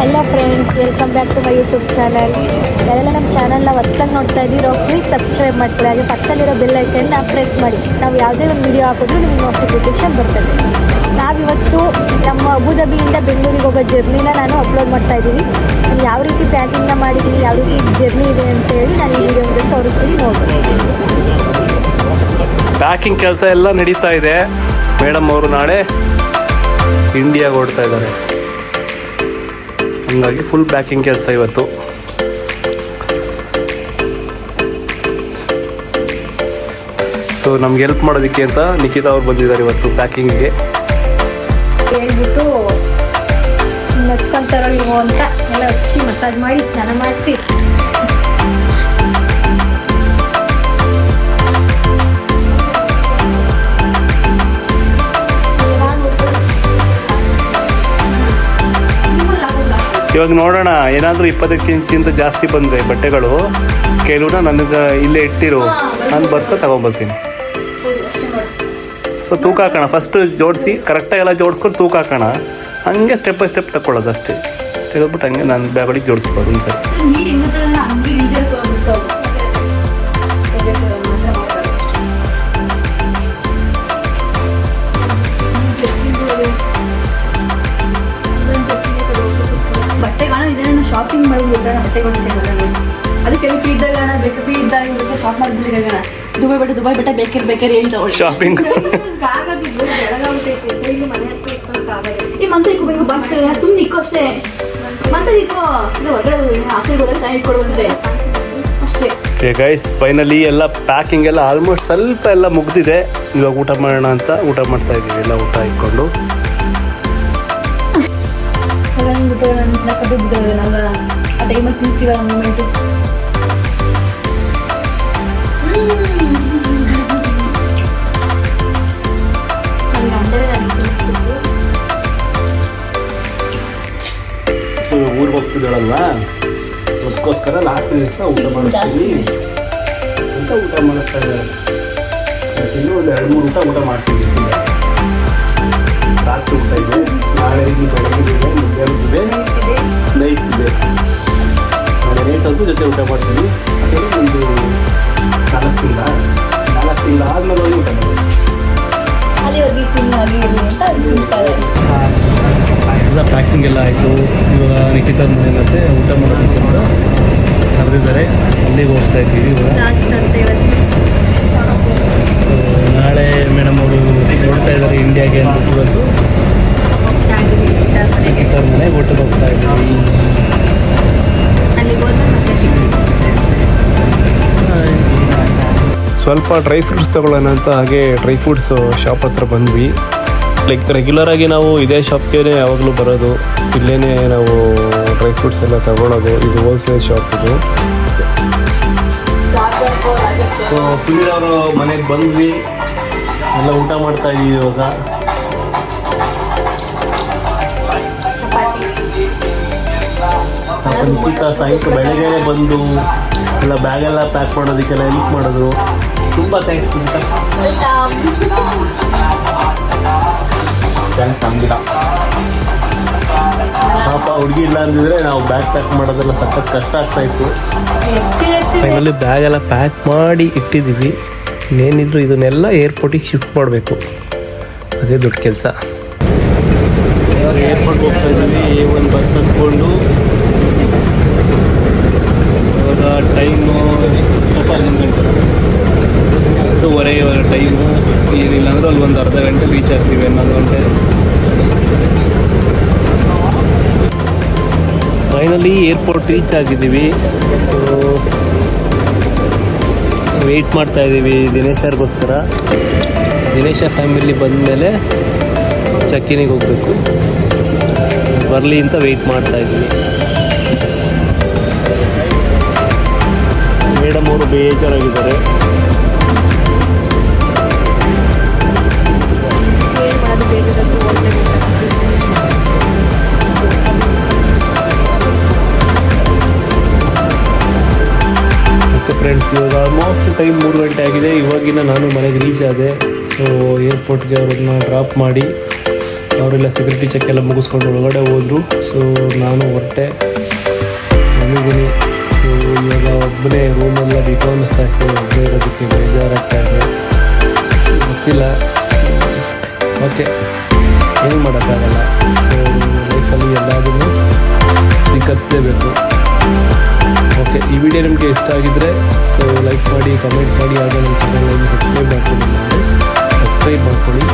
Hello friends welcome back to my YouTube channel ಯಾರೆಲ್ಲ ನಮ್ಮ ಚಾನಲ್ನ ಹೊಸ್ದಾಗಿ ನೋಡ್ತಾ ಇದ್ದೀರೋ ಪ್ಲೀಸ್ ಸಬ್ಸ್ಕ್ರೈಬ್ ಮಾಡ್ಕೊಳ್ಳಿ. ಹಾಗೆ ಪಕ್ಕದಲ್ಲಿರೋ ಬೆಲ್ ಐಕನ್ನ ಪ್ರೆಸ್ ಮಾಡಿ. ನಾವು ಯಾವುದೇ ಒಂದು ವಿಡಿಯೋ ಹಾಕಿದ್ರು ನಿಮಗೆ ನೋಟಿಫಿಕೇಶನ್ ಬರ್ತದೆ. ನಾವಿವತ್ತು ನಮ್ಮ ಅಬುದಾಬಿಯಿಂದ ಬೆಂಗಳೂರಿಗೆ ಹೋಗೋ ಜರ್ನಿನ ನಾನು ಅಪ್ಲೋಡ್ ಮಾಡ್ತಾ ಇದ್ದೀನಿ. ನಾನು ಯಾವ ರೀತಿ ಪ್ಯಾಕಿಂಗ್ನ ಮಾಡಿದ್ದೀನಿ ಯಾವ ರೀತಿ ಜರ್ನಿ ಇದೆ ಅಂತ ಹೇಳಿ ನಾನು ಈ ವಿಡಿಯೋದಲ್ಲಿ ತೋರಿಸ್ತೀನಿ ನೋಡಿ ಪ್ಯಾಕಿಂಗ್ ಕೆಲಸ ಎಲ್ಲ ನಡೀತಾ ಇದೆ. ಮೇಡಮ್ ಅವರು ನಾಳೆ ಇಂಡಿಯಾಗೆ ಓಡ್ತಾ ಇದ್ದಾರೆ. ಹಂಗಾಗಿ ಫುಲ್ ಪ್ಯಾಕಿಂಗ್ ಕೆಲಸ ಇವತ್ತು. ಸೊ ನಮ್ಗೆ ಹೆಲ್ಪ್ ಮಾಡೋದಕ್ಕೆ ಅಂತ ನಿಖಿತಾ ಅವ್ರು ಬಂದಿದ್ದಾರೆ ಇವತ್ತು ಪ್ಯಾಕಿಂಗ್ಗೆ ಹೇಳ್ಬಿಟ್ಟು ನಚ್ಕೊಂತಾರೋ ಇವು ಅಂತ ಎಲ್ಲ ಹಚ್ಚಿ ಮಸಾಜ್ ಮಾಡಿ ಸ್ನಾನ ಮಾಡಿಸಿ. ಇವಾಗ ನೋಡೋಣ, ಏನಾದರೂ ಇಪ್ಪತ್ತಕ್ಕಿಂತ ಜಾಸ್ತಿ ಬಂದರೆ ಬಟ್ಟೆಗಳು ಕೆಲವನ್ನ ನನಗೆ ಇಲ್ಲೇ ಇಟ್ಟಿರು, ನಾನು ಬರ್ತಾ ತಗೊಂಬರ್ತೀನಿ. ಸೊ ತೂಕ ಹಾಕೋಣ. ಫಸ್ಟ್ ಜೋಡಿಸಿ ಕರೆಕ್ಟಾಗಿ ಎಲ್ಲ ಜೋಡಿಸ್ಕೊಂಡು ತೂಕ ಹಾಕೋಣ. ಹಂಗೆ ಸ್ಟೆಪ್ ಬೈ ಸ್ಟೆಪ್ ತಗೊಳ್ಳೋದು ಅಷ್ಟೇ. ತೆಗೆದ್ಬಿಟ್ಟು ಹಂಗೆ ನಾನು ಬ್ಯಾಗಡಿಗೆ ಜೋಡಿಸ್ಬೋದು ಸರಿ ಅದಕ್ಕೆ ಅಣ್ಣ ಬೇಕು ಬೇಕು ಶಾಪ್ ಅಣ್ಣ ದುಬೈ ಬಟ್ಟೆ ದುಬೈ ಬಟ್ಟೆ ಶಾಪಿಂಗ್ ಈ ಮಂತ್ ಇಕ್ಕೋಬೇಕು ಬಟ್ ಸುಮ್ಮನೆ ಇಕ್ಕೋ ಅಷ್ಟೇ. ಮಂತ್ ಇಕ್ಕೋ ಇದು ಹೊರಗಡೆ ಆಸೆ ಹೋದಾಗ ಚೆನ್ನಾಗಿ ಕೊಡುವಂತೆ ಅಷ್ಟೇ. ಗೈಸ್ ಫೈನಲಿ ಎಲ್ಲ ಪ್ಯಾಕಿಂಗ್ ಎಲ್ಲ ಆಲ್ಮೋಸ್ಟ್ ಸ್ವಲ್ಪ ಎಲ್ಲ ಮುಗ್ದಿದೆ. ಇವಾಗ ಊಟ ಮಾಡೋಣ ಅಂತ ಊಟ ಮಾಡ್ತಾ ಇದ್ದೀವಿ ಎಲ್ಲ ಊಟ ಇಟ್ಕೊಂಡು. ಬಿಟ್ಟು ನಂಗೆ ಅಂದರೆ ನನಗೆ ತಿನ್ನಿಸ್ಬಿಟ್ಟು ಊರಿಗೆ ಹೋಗ್ತಿದ್ದಾಳಲ್ವ? ಅದಕ್ಕೋಸ್ಕರ ಲಾಸ್ಟ್ ದಿವಸ ಊಟ ಮಾಡ್ತೀವಿ ಅಂತ ಊಟ ಮಾಡಿಸ್ತಾ ಇದ್ದಾರೆ? ಇನ್ನೂ ಒಂದು ಎರಡು ಮೂರು ಊಟ ಊಟ ಮಾಡ್ತೀವಿ ರಾತ್ರಿ ಊಟ ಇದೆ. ನಾಳೆ ಬೆಳಗ್ಗೆ ಇದೆ ಮಧ್ಯಾಹ್ನದಿದೆ ನೈಟ್ ಇದೆ. ನೈಟ್ ಅಂತೂ ಜೊತೆ ಊಟ ಮಾಡ್ತೀವಿ ಅದೇ ಒಂದು ನಾಲ್ಕು ತಿಂಗಳ ನಾಲ್ಕು ತಿಂಗಳ ಆದ್ಮೇಲೆ ಹೋಗಿ ಊಟ ಅಲ್ಲಿ ಹೋಗಿ ಅಂತ ಇದ್ದಾರೆ ಎಲ್ಲ ಪ್ಯಾಕಿಂಗ್ ಎಲ್ಲ ಆಯಿತು. ಇವಾಗ ನಿಖಿತ ಮನೆ ಮತ್ತೆ ಊಟ ಮಾಡೋದಕ್ಕೆ ಕೂಡ ಕರೆದಿದ್ದಾರೆ. ಅಲ್ಲಿಗೆ ಹೋಗ್ತಾ ಇದ್ದೀವಿ ಇವಾಗ. ಅಂತ ಸೊ ನಾಳೆ ಮೇಡಮ್ ಅವರು ನೋಡ್ತಾ ಇದ್ದಾರೆ ಇಂಡಿಯಾಗೆ ಅಂತ ಇವತ್ತು ನಿಖಿತ ಮನೆ ಊಟಕ್ಕೆ ಹೋಗ್ತಾ ಇದ್ದೀವಿ ಸ್ವಲ್ಪ ಡ್ರೈ ಫ್ರೂಟ್ಸ್ ತಗೊಳ್ಳೋಣ ಅಂತ ಹಾಗೆ ಡ್ರೈ ಫ್ರೂಟ್ಸ್ ಶಾಪ್ ಹತ್ರ ಬಂದ್ವಿ. ಲೈಕ್ ರೆಗ್ಯುಲರಾಗಿ ನಾವು ಇದೇ ಶಾಪ್ಗೆ ಯಾವಾಗಲೂ ಬರೋದು. ಇಲ್ಲೇ ನಾವು ಡ್ರೈ ಫ್ರೂಟ್ಸ್ ಎಲ್ಲ ತಗೊಳ್ಳೋದು. ಇದು ಹೋಲ್ಸೇಲ್ ಶಾಪ್ ಇದು. ಸುನೀಲ್ ಅವರು ಮನೆಗೆ ಬಂದ್ವಿ. ಎಲ್ಲ ಊಟ ಮಾಡ್ತಾ ಇದೀವಿ ಇವಾಗ. ಸಾಯಂಕಾಲ ಬೆಳಗ್ಗೆನೆ ಬಂದು ಎಲ್ಲ ಬ್ಯಾಗೆಲ್ಲ ಪ್ಯಾಕ್ ಮಾಡೋದಕ್ಕೆಲ್ಲ ಹೆಲ್ಪ್ ಮಾಡಿದ್ರು. ತುಂಬ ಥ್ಯಾಂಕ್ಸ್ ಥ್ಯಾಂಕ್ಸ್ ನಮ್ಗಿಲ್ಲ ಪಾಪ ಹುಡುಗಿ ಇಲ್ಲ ಅಂದಿದ್ರೆ ನಾವು ಬ್ಯಾಗ್ ಪ್ಯಾಕ್ ಮಾಡೋದೆಲ್ಲ ಸಖತ್ ಕಷ್ಟ ಆಗ್ತಾ ಇತ್ತು. ಫೈನಲಿ ಬ್ಯಾಗ್ ಎಲ್ಲ ಪ್ಯಾಕ್ ಮಾಡಿ ಇಟ್ಟಿದ್ದೀವಿ. ಇನ್ನೇನಿದ್ರು ಇದನ್ನೆಲ್ಲ ಏರ್ಪೋರ್ಟಿಗೆ ಶಿಫ್ಟ್ ಮಾಡಬೇಕು. ಅದೇ ದೊಡ್ಡ ಕೆಲಸ. ಇವಾಗ ಏರ್ಪೋರ್ಟ್ ಹೋಗ್ತಾ ಇದ್ದೀವಿ ಎ ಒನ್ ಬಸ್ ಹತ್ಕೊಂಡು. ಇವಾಗ ಟೈಮು ಹನ್ನೊಂದು ಗಂಟೆ ಹತ್ತುವರೆ ಟೈಮು ಏನಿಲ್ಲ ಅಂದ್ರೆ ಅಲ್ಲಿ ಒಂದು ಅರ್ಧ ಗಂಟೆ ರೀಚ್ ಆಗ್ತೀವಿ ಹನ್ನೊಂದು ಗಂಟೆ ಫೈನಲಿ ಏರ್ಪೋರ್ಟ್ ರೀಚ್ ಆಗಿದ್ದೀವಿ ವೆಯ್ಟ್ ಮಾಡ್ತಾ ಇದ್ದೀವಿ ದಿನೇಶರ್ಗೋಸ್ಕರ ದಿನೇಶ ಫ್ಯಾಮಿಲಿ ಬಂದಮೇಲೆ ಚಕ್ಕಿನಿಗೆ ಹೋಗಬೇಕು. ಬರಲಿ ಅಂತ ವೆಯ್ಟ್ ಮಾಡ್ತಾ ಇದ್ದೀವಿ. ಅವರು ಬೇಜಾರಾಗಿದ್ದಾರೆ. ಫ್ರೆಂಡ್ಸ್ ಇವಾಗ ಆಲ್ಮೋಸ್ಟ್ ಟೈಮ್ ಮೂರು ಗಂಟೆ ಆಗಿದೆ. ಇವಾಗಿನ ನಾನು ಮನೆಗೆ ರೀಚ್ ಆದೆ. ಸೊ ಏರ್ಪೋರ್ಟ್ಗೆ ಅವ್ರನ್ನ ಡ್ರಾಪ್ ಮಾಡಿ, ಅವರೆಲ್ಲ ಸೆಕ್ಯೂರಿಟಿ ಚೆಕ್ ಎಲ್ಲ ಮುಗಿಸ್ಕೊಂಡು ಒಳಗಡೆ ಹೋದರು. ಸೊ ನಾನು ಹೊರಟೆ. ಬಂದಿದ್ದೀನಿ ಸೊ ಇವಾಗ ಒಬ್ಬನೇ ರೂಮೆಲ್ಲ ಅನ್ನಿಸ್ತಾ ಇತ್ತು ಒಬ್ಬನೇ ಇರೋದಕ್ಕೆ ಬೇಜಾರಾಗ್ತಾ ಇದೆ ಗೊತ್ತಿಲ್ಲ ಓಕೆ ಏನು ಮಾಡೋಕ್ಕಾಗಲ್ಲ ಸೊ ಲೈಫಲ್ಲಿ ಎಲ್ಲದನ್ನು ಸ್ವೀಕರಿಸಲೇಬೇಕು ಓಕೆ ಈ ವಿಡಿಯೋ ನಿಮಗೆ ಇಷ್ಟ ಆಗಿದ್ದರೆ ಸೊ ಲೈಕ್ ಮಾಡಿ ಕಮೆಂಟ್ ಮಾಡಿ ಹಾಗೆ ನಮ್ಮ ಚಾನಲನ್ನು ಸಬ್ಸ್ಕ್ರೈಬ್ ಮಾಡ್ಕೊಂಡು ಸಬ್ಸ್ಕ್ರೈಬ್ ಮಾಡ್ಕೊಳ್ಳಿ.